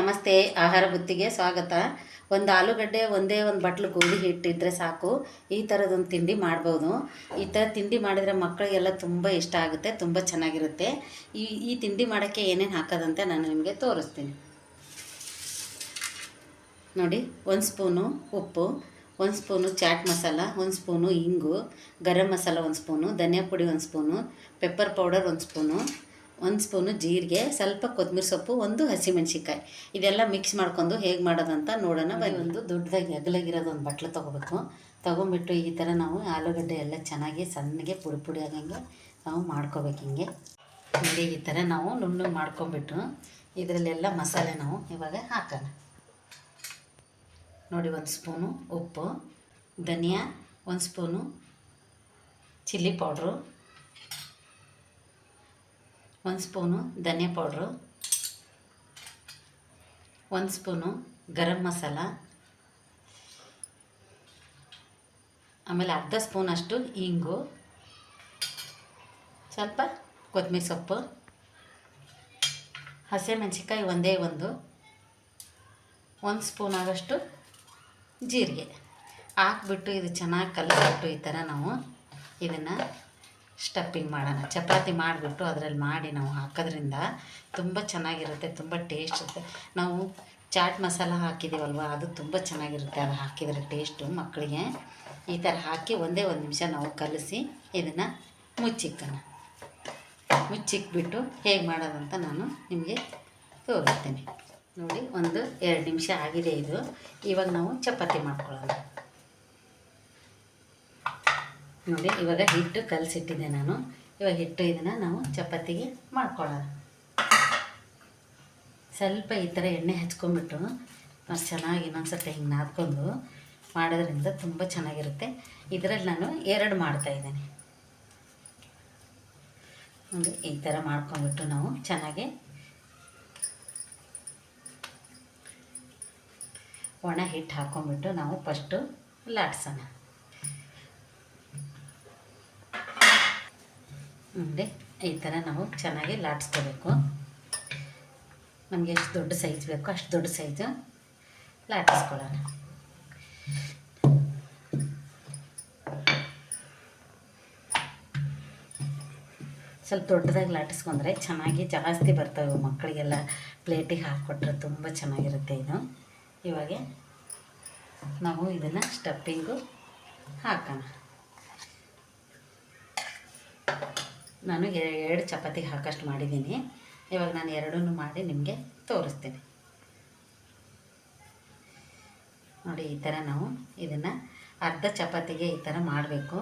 ನಮಸ್ತೆ, ಆಹಾರ ಬುತ್ತಿಗೆ ಸ್ವಾಗತ. ಒಂದು ಆಲೂಗಡ್ಡೆ, ಒಂದೇ ಒಂದು ಬಟ್ಲು ಗೋಧಿ ಹಿಟ್ಟಿದ್ರೆ ಸಾಕು. ಈ ಥರದೊಂದು ತಿಂಡಿ ಮಾಡ್ಬೋದು. ಈ ಥರ ತಿಂಡಿ ಮಾಡಿದರೆ ಮಕ್ಕಳಿಗೆಲ್ಲ ತುಂಬ ಇಷ್ಟ ಆಗುತ್ತೆ, ತುಂಬ ಚೆನ್ನಾಗಿರುತ್ತೆ. ಈ ಈ ತಿಂಡಿ ಮಾಡೋಕ್ಕೆ ಏನೇನು ಹಾಕೋದಂತೆ ನಾನು ನಿಮಗೆ ತೋರಿಸ್ತೀನಿ. ನೋಡಿ, ಒಂದು ಸ್ಪೂನು ಉಪ್ಪು, ಒಂದು ಸ್ಪೂನು ಚಾಟ್ ಮಸಾಲ, ಒಂದು ಸ್ಪೂನು ಇಂಗು, ಗರಂ ಮಸಾಲ ಒಂದು ಸ್ಪೂನು, ಧನಿಯಾ ಪುಡಿ ಒಂದು ಸ್ಪೂನು, ಪೆಪ್ಪರ್ ಪೌಡರ್ ಒಂದು ಸ್ಪೂನು ಒಂದು ಸ್ಪೂನು ಜೀರಿಗೆ, ಸ್ವಲ್ಪ ಕೊತ್ತಂಬರಿ ಸೊಪ್ಪು, ಒಂದು ಹಸಿಮೆಣ್ಸಿಕಾಯಿ ಇದೆಲ್ಲ ಮಿಕ್ಸ್ ಮಾಡ್ಕೊಂಡು ಹೇಗೆ ಮಾಡೋದಂತ ನೋಡೋಣ. ಬನ್ನಿ. ಒಂದು ದೊಡ್ಡದಾಗಿ ಅಗಲಾಗಿರೋದು ಒಂದು ಬಟ್ಲು ತೊಗೋಬೇಕು. ತೊಗೊಂಬಿಟ್ಟು ಈ ಥರ ನಾವು ಆಲೂಗಡ್ಡೆ ಎಲ್ಲ ಚೆನ್ನಾಗಿ ಸಣ್ಣಗೆ ಪುಡಿ ಪುಡಿ ಆಗಂಗೆ ನಾವು ಮಾಡ್ಕೋಬೇಕು ಹಿಂಗೆ. ನೋಡಿ ಈ ಥರ ನಾವು ನುಣ್ಣಗೆ ಮಾಡ್ಕೊಂಬಿಟ್ಟು ಇದರಲ್ಲೆಲ್ಲ ಮಸಾಲೆ ನಾವು ಇವಾಗ ಹಾಕೋಣ. ನೋಡಿ, ಒಂದು ಸ್ಪೂನು ಉಪ್ಪು, ಧನಿಯಾ, ಒಂದು ಸ್ಪೂನು ಚಿಲ್ಲಿ ಪೌಡ್ರು ಒಂದು ಸ್ಪೂನು ಧನಿಯಾ ಪೌಡ್ರು ಒಂದು ಸ್ಪೂನು ಗರಂ ಮಸಾಲ ಆಮೇಲೆ ಅರ್ಧ ಸ್ಪೂನ್ ಅಷ್ಟು ಇಂಗು. ಸ್ವಲ್ಪ ಕೊತ್ತಂಬರಿ ಸೊಪ್ಪು. ಹಸಿಮೆಣಸಿಕಾಯಿ ಒಂದೇ ಒಂದು. ಒಂದು ಸ್ಪೂನ್ ಆಗೋಷ್ಟು ಜೀರಿಗೆ. ಹಾಕ್ಬಿಟ್ಟು ಇದು ಚೆನ್ನಾಗಿ ಕಲಿಸ್ಬಿಟ್ಟು ಈ ಥರ ನಾವು ಇದನ್ನು ಸ್ಟಫಿಂಗ್ ಮಾಡೋಣ. ಚಪಾತಿ ಮಾಡಿಬಿಟ್ಟು ಅದರಲ್ಲಿ ಮಾಡಿ ನಾವು ಹಾಕೋದ್ರಿಂದ ತುಂಬ ಚೆನ್ನಾಗಿರುತ್ತೆ, ತುಂಬ ಟೇಸ್ಟ್ ಇರುತ್ತೆ. ನಾವು ಚಾಟ್ ಮಸಾಲ ಹಾಕಿದ್ದೀವಲ್ವ ಅದು ತುಂಬ ಚೆನ್ನಾಗಿರುತ್ತೆ ಅದು ಹಾಕಿದರೆ ಟೇಸ್ಟು ಮಕ್ಕಳಿಗೆ. ಈ ಥರ ಹಾಕಿ ಒಂದೇ ಒಂದು ನಿಮಿಷ ನಾವು ಕಲಸಿ ಇದನ್ನು ಮುಚ್ಚಿಕ್ಕೋಣ. ಮುಚ್ಚಿಕ್ಬಿಟ್ಟು ಹೇಗೆ ಮಾಡೋದಂತ ನಾನು ನಿಮಗೆ ತೋರಿಸ್ತೀನಿ. ನೋಡಿ, ಒಂದು ಎರಡು ನಿಮಿಷ ಆಗಿದೆ ಇದು. ಇವಾಗ ನಾವು ಚಪಾತಿ ಮಾಡ್ಕೊಳ್ಳೋಣ. ನೋಡಿ, ಇವಾಗ ಹಿಟ್ಟು ಕಲಸಿಟ್ಟಿದ್ದೆ ನಾನು. ಇವಾಗ ಹಿಟ್ಟು ಇದನ್ನು ನಾವು ಚಪಾತಿಗೆ ಮಾಡ್ಕೊಳ್ಳೋಣ. ಸ್ವಲ್ಪ ಈ ಥರ ಎಣ್ಣೆ ಹಚ್ಕೊಂಡ್ಬಿಟ್ಟು ಚೆನ್ನಾಗಿ ಇನ್ನೊಂದ್ಸತಿ ಹಿಂಗೆ ನಾದ್ಕೊಂಡು ಮಾಡೋದ್ರಿಂದ ತುಂಬ ಚೆನ್ನಾಗಿರುತ್ತೆ. ಇದರಲ್ಲಿ ನಾನು ಎರಡು ಮಾಡ್ತಾಯಿದ್ದೇನೆ ನೋಡಿ, ಈ ಥರ ಮಾಡ್ಕೊಂಡ್ಬಿಟ್ಟು ನಾವು ಚೆನ್ನಾಗಿ ಒಣ ಹಿಟ್ಟು ಹಾಕ್ಕೊಂಡ್ಬಿಟ್ಟು ನಾವು ಫಸ್ಟು ಲಾಟ್ಸೋಣ. ನೋಡಿ ಈ ಥರ ನಾವು ಚೆನ್ನಾಗಿ ಲಾಟ್ಸ್ಕೋಬೇಕು. ನಮಗೆ ಎಷ್ಟು ದೊಡ್ಡ ಸೈಜ್ ಬೇಕು ಅಷ್ಟು ದೊಡ್ಡ ಸೈಜು ಲಾಟಿಸ್ಕೊಳ್ಳೋಣ. ಸ್ವಲ್ಪ ದೊಡ್ಡದಾಗಿ ಲಾಟಿಸ್ಕೊಂಡ್ರೆ ಚೆನ್ನಾಗಿ ಜಾಸ್ತಿ ಬರ್ತವೆ ಮಕ್ಕಳಿಗೆಲ್ಲ. ಪ್ಲೇಟಿಗೆ ಹಾಕ್ಕೊಟ್ರೆ ತುಂಬ ಚೆನ್ನಾಗಿರುತ್ತೆ ಇದು. ಇವಾಗ ನಾವು ಇದನ್ನು ಸ್ಟಫಿಂಗು ಹಾಕೋಣ. ನಾನು ಎರಡು ಚಪಾತಿ ಹಾಕಷ್ಟು ಮಾಡಿದ್ದೀನಿ. ಇವಾಗ ನಾನು ಎರಡನ್ನೂ ಮಾಡಿ ನಿಮಗೆ ತೋರಿಸ್ತೀನಿ. ನೋಡಿ, ಈ ಥರ ನಾವು ಇದನ್ನು ಅರ್ಧ ಚಪಾತಿಗೆ ಈ ಥರ ಮಾಡಬೇಕು.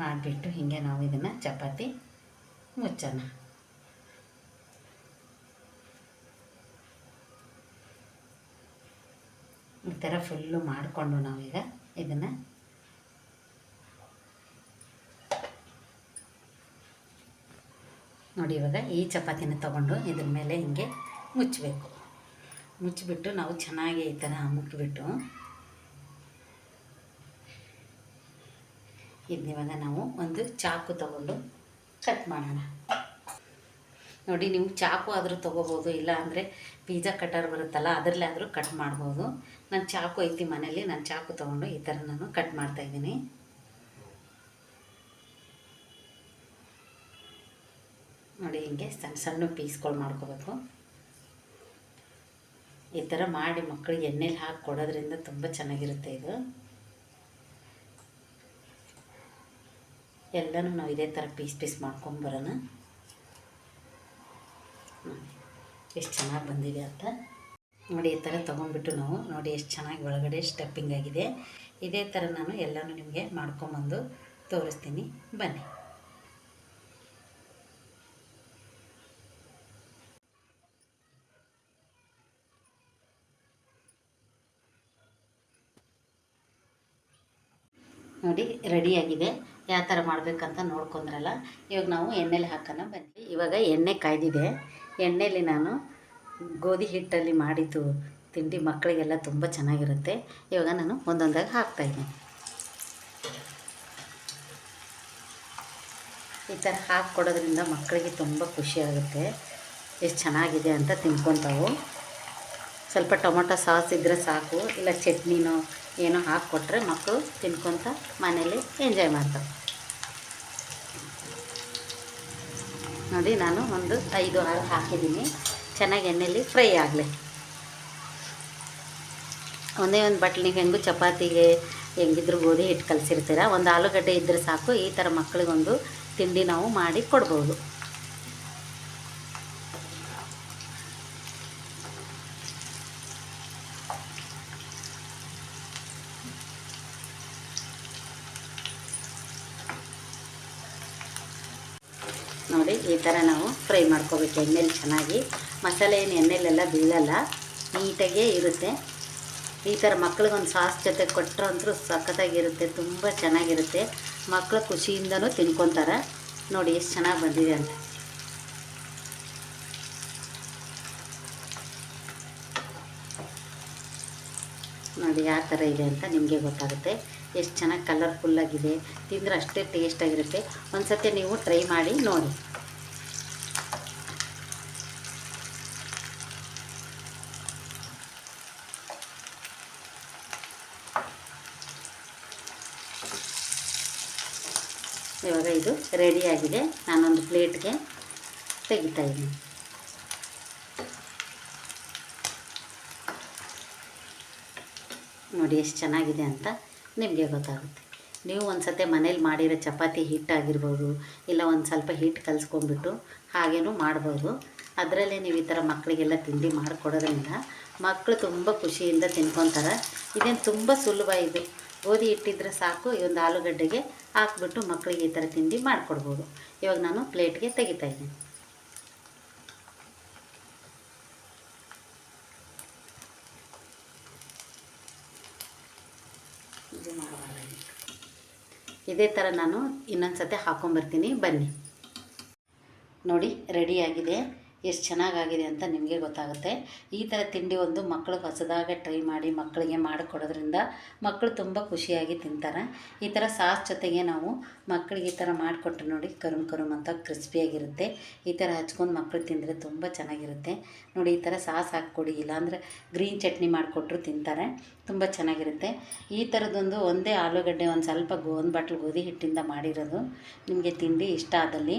ಮಾಡಿಬಿಟ್ಟು ಹೀಗೆ ನಾವು ಇದನ್ನು ಚಪಾತಿ ಮುಚ್ಚೋಣ. ಈ ಥರ ಫುಲ್ಲು ಮಾಡಿಕೊಂಡು ನಾವೀಗ ಇದನ್ನು ನೋಡಿ ಇವಾಗ ಈ ಚಪಾತಿನ ತಗೊಂಡು ಇದ್ರ ಮೇಲೆ ಹಿಂಗೆ ಮುಚ್ಚಬೇಕು. ಮುಚ್ಚಿಬಿಟ್ಟು ನಾವು ಚೆನ್ನಾಗಿ ಈ ಥರ ಮುಕ್ಕಿಬಿಟ್ಟು ಇದನ್ನಿವಾಗ ನಾವು ಒಂದು ಚಾಕು ತಗೊಂಡು ಕಟ್ ಮಾಡೋಣ. ನೋಡಿ ನೀವು ಚಾಕು ಆದರೂ ತೊಗೋಬೋದು, ಇಲ್ಲ ಅಂದರೆ ಪಿಜ್ಜಾ ಕಟರ್ ಬರುತ್ತಲ್ಲ ಅದರಲ್ಲೇ ಆದರೂ ಕಟ್ ಮಾಡ್ಬೋದು. ನಾನು ಚಾಕು ಐತಿ ಮನೇಲಿ ನಾನು ಚಾಕು ತೊಗೊಂಡು ಈ ಥರ ನಾನು ಕಟ್ ಮಾಡ್ತಾಯಿದ್ದೀನಿ ನೋಡಿ ಹಿಂಗೆ ಸಣ್ಣ ಸಣ್ಣ ಪೀಸ್ಗಳು ಮಾಡ್ಕೋಬೇಕು. ಈ ಥರ ಮಾಡಿ ಮಕ್ಕಳಿಗೆ ಎಣ್ಣೆಲಿ ಹಾಕಿ ಕೊಡೋದ್ರಿಂದ ತುಂಬ ಚೆನ್ನಾಗಿರುತ್ತೆ ಇದು. ಎಲ್ಲನೂ ನಾವು ಇದೇ ಥರ ಪೀಸ್ ಪೀಸ್ ಮಾಡ್ಕೊಂಬರೋಣ ಎಷ್ಟು ಚೆನ್ನಾಗಿ ಬಂದಿದೆ ಅಂತ. ನೋಡಿ, ಈ ಥರ ತೊಗೊಂಡ್ಬಿಟ್ಟು ನಾವು ನೋಡಿ ಎಷ್ಟು ಚೆನ್ನಾಗಿ ಒಳಗಡೆ ಸ್ಟೆಪ್ಪಿಂಗ್ ಆಗಿದೆ. ಇದೇ ಥರ ನಾನು ಎಲ್ಲನೂ ನಿಮಗೆ ಮಾಡ್ಕೊಂಬಂದು ತೋರಿಸ್ತೀನಿ. ಬನ್ನಿ. ನೋಡಿ ರೆಡಿಯಾಗಿದೆ ಯಾವ ಥರ ಮಾಡಬೇಕಂತ ನೋಡ್ಕೊಂಡ್ರಲ್ಲ. ಇವಾಗ ನಾವು ಎಣ್ಣೆಲಿ ಹಾಕೋಣ ಬಂದ್ವಿ ಇವಾಗ ಎಣ್ಣೆ ಕಾಯ್ದಿದೆ. ಎಣ್ಣೆಲಿ ನಾನು ಗೋಧಿ ಹಿಟ್ಟಲ್ಲಿ ಮಾಡಿದ್ದು ತಿಂಡಿ ಮಕ್ಕಳಿಗೆಲ್ಲ ತುಂಬ ಚೆನ್ನಾಗಿರುತ್ತೆ. ಇವಾಗ ನಾನು ಒಂದೊಂದಾಗಿ ಹಾಕ್ತಾಯಿದ್ದೀನಿ ಈ ಥರ ಹಾಕಿ ಕೊಡೋದ್ರಿಂದ ಮಕ್ಕಳಿಗೆ ತುಂಬ ಖುಷಿ ಆಗುತ್ತೆ. ಎಷ್ಟು ಚೆನ್ನಾಗಿದೆ ಅಂತ ತಿನ್ಕೊತಾವು ಸ್ವಲ್ಪ ಟೊಮೊಟೊ ಸಾಸ್ ಇದ್ದರೆ ಸಾಕು, ಇಲ್ಲ ಚಟ್ನಿನೋ ಏನೋ ಹಾಕ್ಕೊಟ್ರೆ ಮಕ್ಕಳು ತಿನ್ಕೊತ ಮನೇಲಿ ಎಂಜಾಯ್ ಮಾಡ್ತಾರೆ. ನೋಡಿ, ನಾನು ಒಂದು ಐದು ಆರು ಹಾಕಿದ್ದೀನಿ. ಚೆನ್ನಾಗಿ ಎಣ್ಣೆಯಲ್ಲಿ ಫ್ರೈ ಆಗಲಿ. ಒಂದೇ ಒಂದು ಬಟ್ಲಿಗೆ ಹೆಂಗು ಚಪಾತಿಗೆ ಹೆಂಗಿದ್ರು ಗೋಧಿ ಹಿಟ್ಟು ಕಲಸಿರ್ತೀರ, ಒಂದು ಆಲೂಗಡ್ಡೆ ಇದ್ದರೆ ಸಾಕು. ಈ ಥರ ಮಕ್ಕಳಿಗೊಂದು ತಿಂಡಿ ನಾವು ಮಾಡಿ ಕೊಡ್ಬೋದು. ನೋಡಿ ಈ ಥರ ನಾವು ಫ್ರೈ ಮಾಡ್ಕೋಬೇಕು ಎಣ್ಣೆಲಿ ಚೆನ್ನಾಗಿ. ಮಸಾಲೆ ಏನು ಎಣ್ಣೆಲೆಲ್ಲ ಬೀಳಲ್ಲ, ನೀಟಾಗೇ ಇರುತ್ತೆ. ಈ ಥರ ಮಕ್ಳಿಗೊಂದು ಸಾಸ್ ಜೊತೆ ಕೊಟ್ಟರಂತೂ ಸಖತ್ತಾಗಿರುತ್ತೆ, ತುಂಬ ಚೆನ್ನಾಗಿರುತ್ತೆ. ಮಕ್ಕಳು ಖುಷಿಯಿಂದನೂ ತಿನ್ಕೊತಾರೆ. ನೋಡಿ ಎಷ್ಟು ಚೆನ್ನಾಗಿ ಬಂದಿದೆ ಅಂತ. ನೋಡಿ ಯಾವ ಥರ ಇದೆ ಅಂತ ನಿಮಗೆ ಗೊತ್ತಾಗುತ್ತೆ. ಎಷ್ಟು ಚೆನ್ನಾಗಿ ಕಲರ್ಫುಲ್ಲಾಗಿದೆ ತಿಂದರೆ ಅಷ್ಟೇ ಟೇಸ್ಟಾಗಿರುತ್ತೆ ಒಂದು ಸತಿ ನೀವು ಟ್ರೈ ಮಾಡಿ ನೋಡಿ. ಇವಾಗ ಇದು ರೆಡಿಯಾಗಿದೆ ನಾನೊಂದು ಪ್ಲೇಟ್ಗೆ ತೆಗಿತಾ ಇದ್ದೀನಿ. ನೋಡಿ ಎಷ್ಟು ಚೆನ್ನಾಗಿದೆ ಅಂತ ನಿಮಗೆ ಗೊತ್ತಾಗುತ್ತೆ. ನೀವು ಒಂದು ಸತಿ ಮನೇಲಿ ಮಾಡಿರೋ ಚಪಾತಿ ಹಿಟ್ಟಾಗಿರ್ಬೋದು ಇಲ್ಲ ಒಂದು ಸ್ವಲ್ಪ ಹಿಟ್ಟು ಕಲಿಸ್ಕೊಂಡ್ಬಿಟ್ಟು ಹಾಗೇನೂ ಮಾಡ್ಬೋದು. ಅದರಲ್ಲೇ ನೀವು ಈ ಥರ ಮಕ್ಕಳಿಗೆಲ್ಲ ತಿಂಡಿ ಮಾಡಿಕೊಡೋದ್ರಿಂದ ಮಕ್ಕಳು ತುಂಬ ಖುಷಿಯಿಂದ ತಿನ್ಕೊತಾರೆ. ಇದೇನು ತುಂಬ ಸುಲಭ ಇದು. ಗೋಧಿ ಹಿಟ್ಟಿದ್ರೆ ಸಾಕು, ಈ ಒಂದು ಆಲೂಗಡ್ಡೆಗೆ ಹಾಕ್ಬಿಟ್ಟು ಮಕ್ಕಳಿಗೆ ಈ ಥರ ತಿಂಡಿ ಮಾಡಿಕೊಡ್ಬೋದು. ಇವಾಗ ನಾನು ಪ್ಲೇಟ್ಗೆ ತೆಗಿತಾ ಇದು ಮಾಡಬಾರ್ದು. ಇದೇ ಥರ ನಾನು ಇನ್ನೊಂದು ಸತಿ ಹಾಕ್ಕೊಂಬರ್ತೀನಿ ಬನ್ನಿ. ನೋಡಿ ರೆಡಿಯಾಗಿದೆ ಎಷ್ಟು ಚೆನ್ನಾಗಾಗಿದೆ ಅಂತ ನಿಮಗೆ ಗೊತ್ತಾಗುತ್ತೆ. ಈ ಥರ ತಿಂಡಿ ಒಂದು ಮಕ್ಕಳು ಹೊಸದಾಗಿ ಟ್ರೈ ಮಾಡಿ ಮಕ್ಕಳಿಗೆ ಮಾಡಿಕೊಡೋದ್ರಿಂದ ಮಕ್ಕಳು ತುಂಬ ಖುಷಿಯಾಗಿ ತಿಂತಾರೆ. ಈ ಥರ ಸಾಸ್ ಜೊತೆಗೆ ನಾವು ಮಕ್ಕಳಿಗೆ ಈ ಥರ ಮಾಡಿಕೊಟ್ರೆ ನೋಡಿ ಕರುಮ್ ಕರುಮ್ ಅಂತ ಕ್ರಿಸ್ಪಿಯಾಗಿರುತ್ತೆ. ಈ ಥರ ಹಚ್ಕೊಂಡು ಮಕ್ಕಳು ತಿಂದರೆ ತುಂಬ ಚೆನ್ನಾಗಿರುತ್ತೆ. ನೋಡಿ ಈ ಥರ ಸಾಸ್ ಹಾಕ್ಕೊಡಿ, ಇಲ್ಲಾಂದರೆ ಗ್ರೀನ್ ಚಟ್ನಿ ಮಾಡಿಕೊಟ್ರು ತಿಂತಾರೆ. ತುಂಬ ಚೆನ್ನಾಗಿರುತ್ತೆ. ಈ ಥರದೊಂದು ಒಂದೇ ಆಲೂಗಡ್ಡೆ ಒಂದು ಸ್ವಲ್ಪ ಗೋ ಒಂದು ಬಾಟ್ಲು ಗೋಧಿ ಹಿಟ್ಟಿಂದ ಮಾಡಿರೋದು ನಿಮಗೆ ತಿಂಡಿ ಇಷ್ಟ ಆದಲ್ಲಿ.